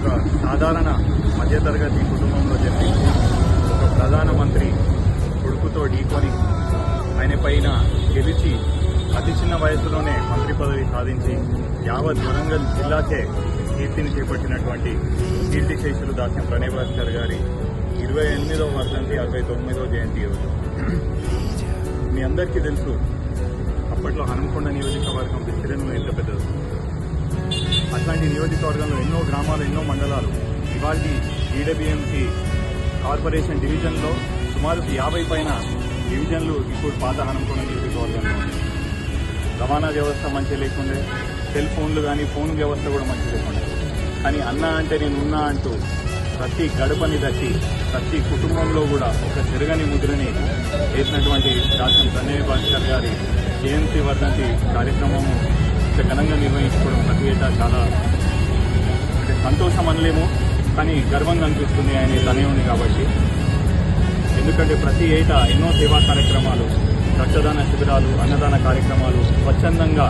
ఒక సాధారణ మధ్యతరగతి కుటుంబంలో జన్మించి ఒక ప్రధానమంత్రి కొడుకుతో ఢీకొని ఆయన పైన గెలిచి అతి చిన్న వయసులోనే మంత్రి పదవి సాధించి యావత్ వరంగల్ జిల్లాకే కీర్తిని చేపట్టినటువంటి కీర్తి శేషులు దాస్యం ప్రణయభాస్కర్ గారి ఇరవై ఎనిమిదవ వర్ధంతి అరవై తొమ్మిదవ జయంతి రోజు. మీ అందరికీ తెలుసు అప్పట్లో హనుమకొండ నియోజకవర్గం విస్తీర్ణం ఎంత పెద్దది. అట్లాంటి నియోజకవర్గంలో ఎన్నో గ్రామాలు ఎన్నో మండలాలు. ఇవాళ ఈడబ్ల్యూఎంసీ కార్పొరేషన్ డివిజన్లో సుమారు యాభై పైన డివిజన్లు ఇప్పుడు పాత హనుమకొండ నియోజకవర్గంలో రవాణా వ్యవస్థ మంచి లేకుండే సెల్ ఫోన్లు కానీ ఫోన్ వ్యవస్థ కూడా మంచి లేకుండే. కానీ అన్న అంటే నేను ఉన్నా అంటూ ప్రతి గడపని దట్టి ప్రతి కుటుంబంలో కూడా ఒక తిరగని ముద్రని వేసినటువంటి డాక్టర్ ప్రణయ్ భాస్కర్ గారి జయంతి వర్ధంతి కార్యక్రమము ఘనంగా నిర్వహించుకోవడం అనలేము కానీ గర్వంగా అనిపిస్తుంది ఆయన తనయుని కాబట్టి. ఎందుకంటే ప్రతి ఏటా ఎన్నో సేవా కార్యక్రమాలు రక్తదాన శిబిరాలు అన్నదాన కార్యక్రమాలు స్వచ్ఛందంగా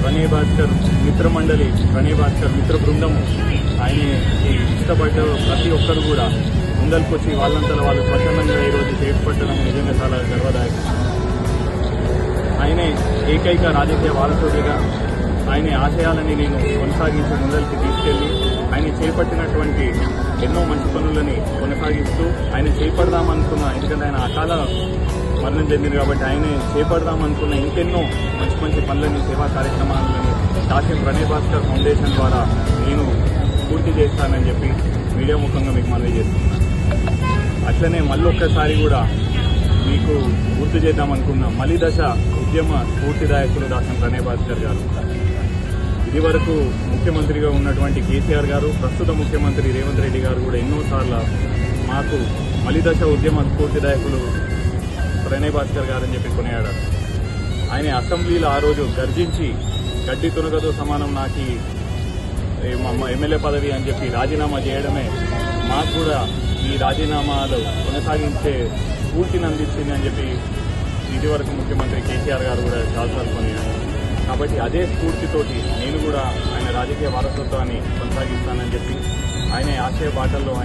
ప్రణయ్ భాస్కర్ మిత్ర మండలి ప్రణయ్ భాస్కర్ మిత్ర బృందము ఆయన ఇష్టపడ్డ ప్రతి ఒక్కరు కూడా ముందరికొచ్చి వాళ్ళంతా వాళ్ళు స్వచ్ఛందంగా ఈరోజు చేపట్టడం నిజంగా చాలా గర్వదాయకం. ఆయనే ఏకైక రాజకీయ వారసుడిగా ఆయన ఆశయాలని నేను కొనసాగించి ముందరికి తీసుకెళ్ళి ఆయన చేపట్టినటువంటి ఎన్నో మంచి పనులని కొనసాగిస్తూ ఆయన చేపడదామనుకున్న ఎందుకంటే ఆయన అకాల మరణం చెందింది కాబట్టి ఆయన చేపడదామనుకున్న ఇంకెన్నో మంచి మంచి పనులని సేవా కార్యక్రమాలని దాస్యం ప్రణయ్ భాస్కర్ ఫౌండేషన్ ద్వారా నేను పూర్తి చేస్తానని చెప్పి మీడియా ముఖంగా మీకు మనవి చేస్తున్నాను. అట్లనే మళ్ళొక్కసారి కూడా మీకు గుర్తు చేద్దామనుకున్న మలిదశ దశ ఉద్యమ స్ఫూర్తిదాయకులు డాక్టర్ ప్రణయ్ భాస్కర్ గారు. ఇది వరకు ముఖ్యమంత్రిగా ఉన్నటువంటి కేసీఆర్ గారు ప్రస్తుత ముఖ్యమంత్రి రేవంత్ రెడ్డి గారు కూడా ఎన్నోసార్లు మాకు మలిదశ ఉద్యమ స్ఫూర్తిదాయకులు ప్రణయ్ భాస్కర్ గారు అని చెప్పి కొనియాడారు. ఆయన అసెంబ్లీలో ఆ రోజు గర్జించి గడ్డి తునగతో సమానం నాకు ఎమ్మెల్యే పదవి అని చెప్పి రాజీనామా చేయడమే మాకు కూడా ఈ రాజీనామాలు కొనసాగించే స్ఫూర్తిని అందించింది అని చెప్పి ఇదివరకు ముఖ్యమంత్రి కేసీఆర్ గారు కూడా చాలాసార్లు కొనియాడారు. కాబట్టి అదే స్ఫూర్తితోటి నేను కూడా ఆయన రాజకీయ వారసత్వాన్ని కొనసాగిస్తానని చెప్పి ఆయన ఆశయ బాటల్లో ఆయన